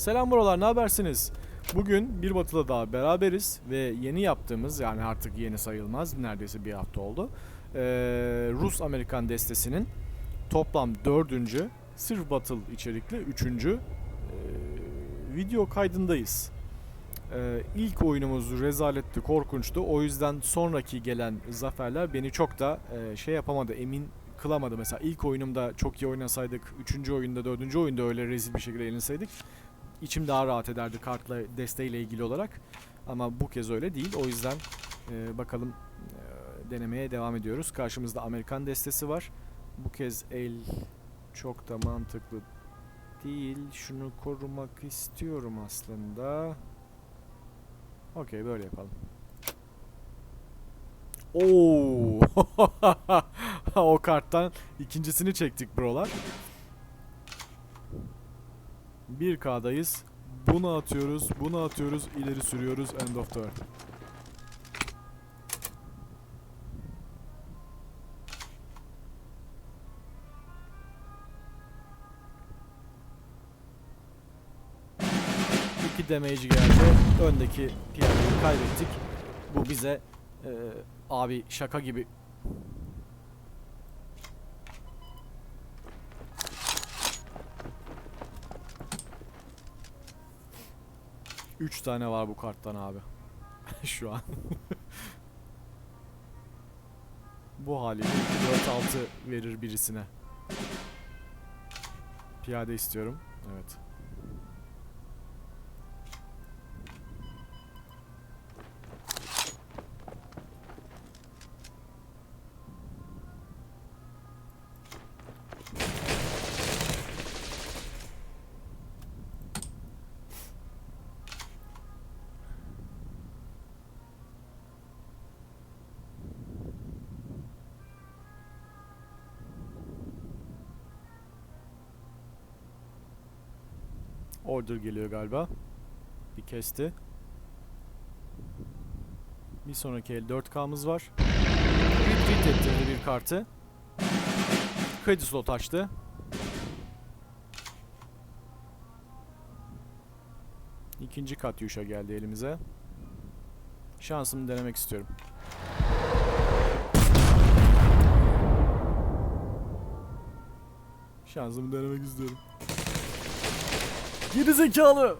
Selam buralar, ne habersiniz? Bugün bir batıda daha beraberiz ve yeni yaptığımız yani artık yeni sayılmaz neredeyse bir hafta oldu. Ee, Rus-Amerikan destesinin toplam dördüncü sırf batıl içerikli üçüncü ee, video kaydındayız. Ee, ilk oyunumuz rezaletti, korkunçtu. O yüzden sonraki gelen zaferler beni çok da e, şey yapamadı, emin kılamadı. Mesela ilk oyunumda çok iyi oynasaydık, üçüncü oyunda, dördüncü oyunda öyle rezil bir şekilde yenilseydik içim daha rahat ederdi kartla desteğiyle ilgili olarak. Ama bu kez öyle değil. O yüzden e, bakalım e, denemeye devam ediyoruz. Karşımızda Amerikan destesi var. Bu kez el çok da mantıklı değil. Şunu korumak istiyorum aslında. Okey böyle yapalım. Oo! o karttan ikincisini çektik brolar. 1K'dayız. Bunu atıyoruz, bunu atıyoruz, ileri sürüyoruz. End of turn. İki damage geldi. Öndeki piyadeyi kaybettik. Bu bize e, abi şaka gibi Üç tane var bu karttan abi. Şu an. bu haliyle 4-6 verir birisine. Piyade istiyorum. Evet. Order geliyor galiba. Bir kesti. Bir sonraki el 4K'mız var. Retreat ettirdi bir kartı. Kredi slot açtı. İkinci Katyusha geldi elimize. Şansımı denemek istiyorum. Şansımı denemek istiyorum. Geri zekalı.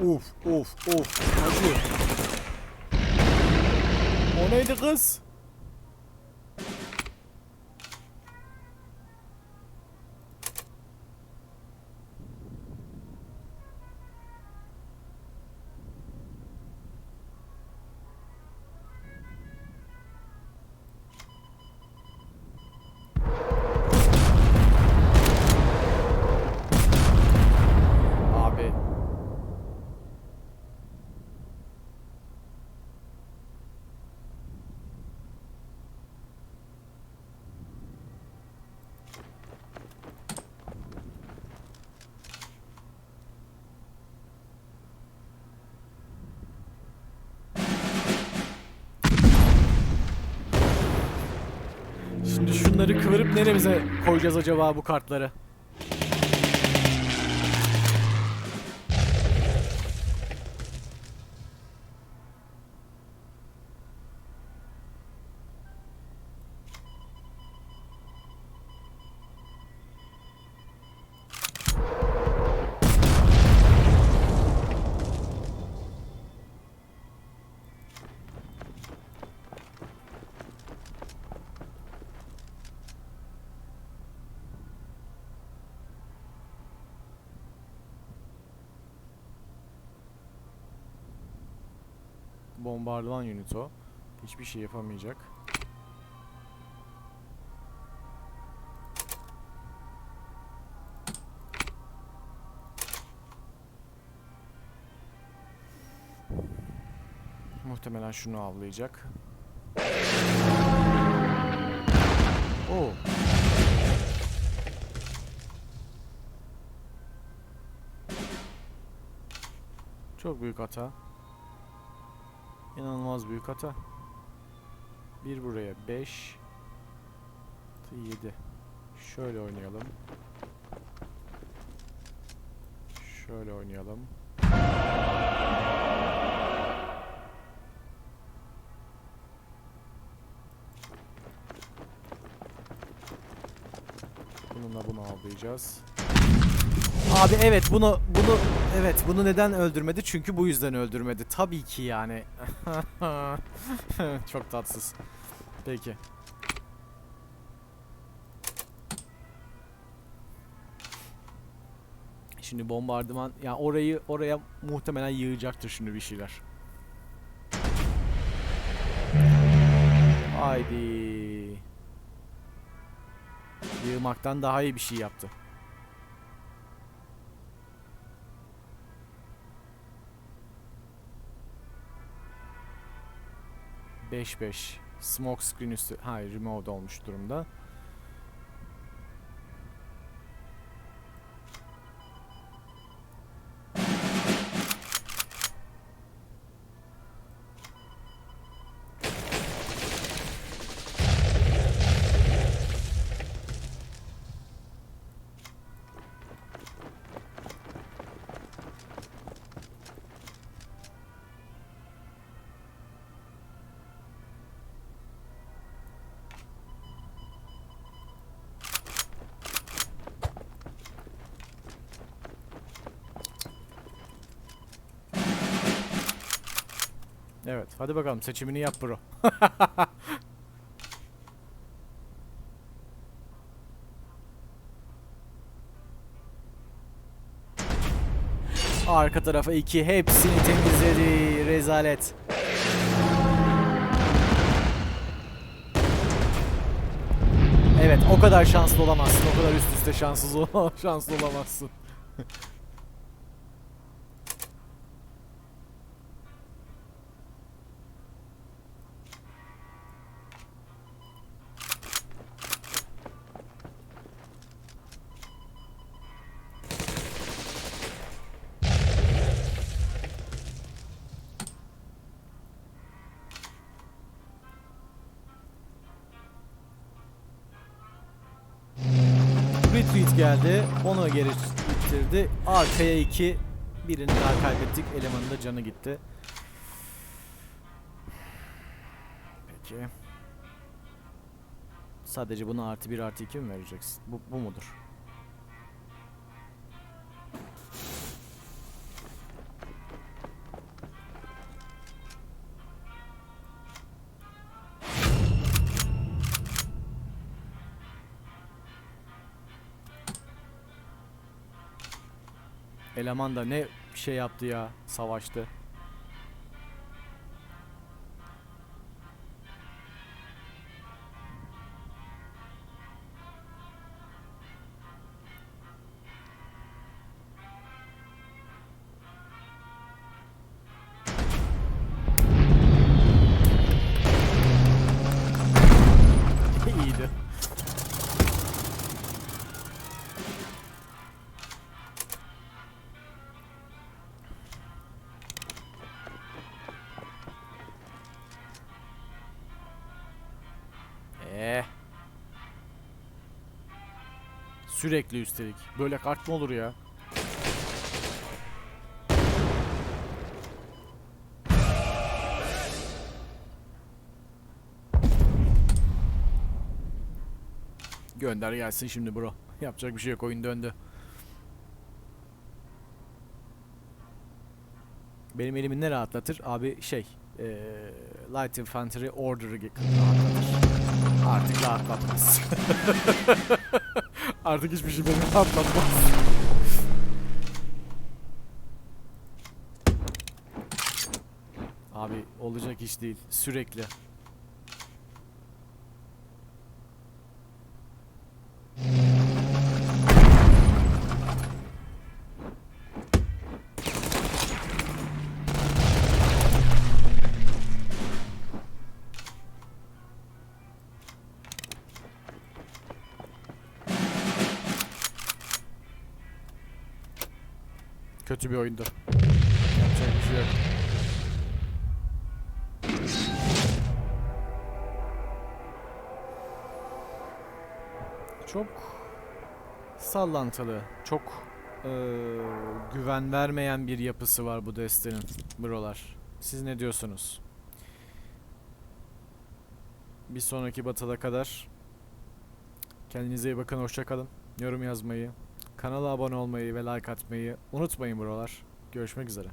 Uf uf uf acı. O neydi kız? Şimdi şunları kıvırıp neremize koyacağız acaba bu kartları? bombardıman unit o. Hiçbir şey yapamayacak. Muhtemelen şunu avlayacak. Oo. Çok büyük hata. İnanılmaz büyük hata. Bir buraya 5 7 Şöyle oynayalım. Şöyle oynayalım. Bununla bunu avlayacağız. Abi evet bunu bunu evet bunu neden öldürmedi? Çünkü bu yüzden öldürmedi. Tabii ki yani. Çok tatsız. Peki. Şimdi bombardıman ya orayı oraya muhtemelen yığacaktır şimdi bir şeyler. Haydi. Yığmaktan daha iyi bir şey yaptı. Beş beş. Smoke screen üstü. Hayır removed olmuş durumda. Evet, hadi bakalım seçimini yap bro. Arka tarafa iki hepsini temizledi. Rezalet. Evet, o kadar şanslı olamazsın. O kadar üst üste şanssız ol şanslı olamazsın. Retweet geldi. Onu geri ittirdi. Arkaya iki. Birini daha kaybettik. Elemanın da canı gitti. Peki. Sadece buna artı bir artı iki mi vereceksin? Bu, bu mudur? Eleman da ne şey yaptı ya. Savaştı. Sürekli üstelik. Böyle kart mı olur ya? Gönder gelsin şimdi bro. Yapacak bir şey yok oyun döndü. Benim elimi ne rahatlatır? Abi şey, eee Light Infantry Order'ı rahatlatır. Artık rahatlatmaz. Artık hiçbir şey beni rahatlatmaz. Abi olacak iş değil. Sürekli. Kötü bir oyundu. Yapacak bir şey yok. Çok sallantılı, çok eee, güven vermeyen bir yapısı var bu destenin, brolar. Siz ne diyorsunuz? Bir sonraki batıda kadar kendinize iyi bakın, hoşça kalın. Yorum yazmayı, kanala abone olmayı ve like atmayı unutmayın brolar. Görüşmek üzere.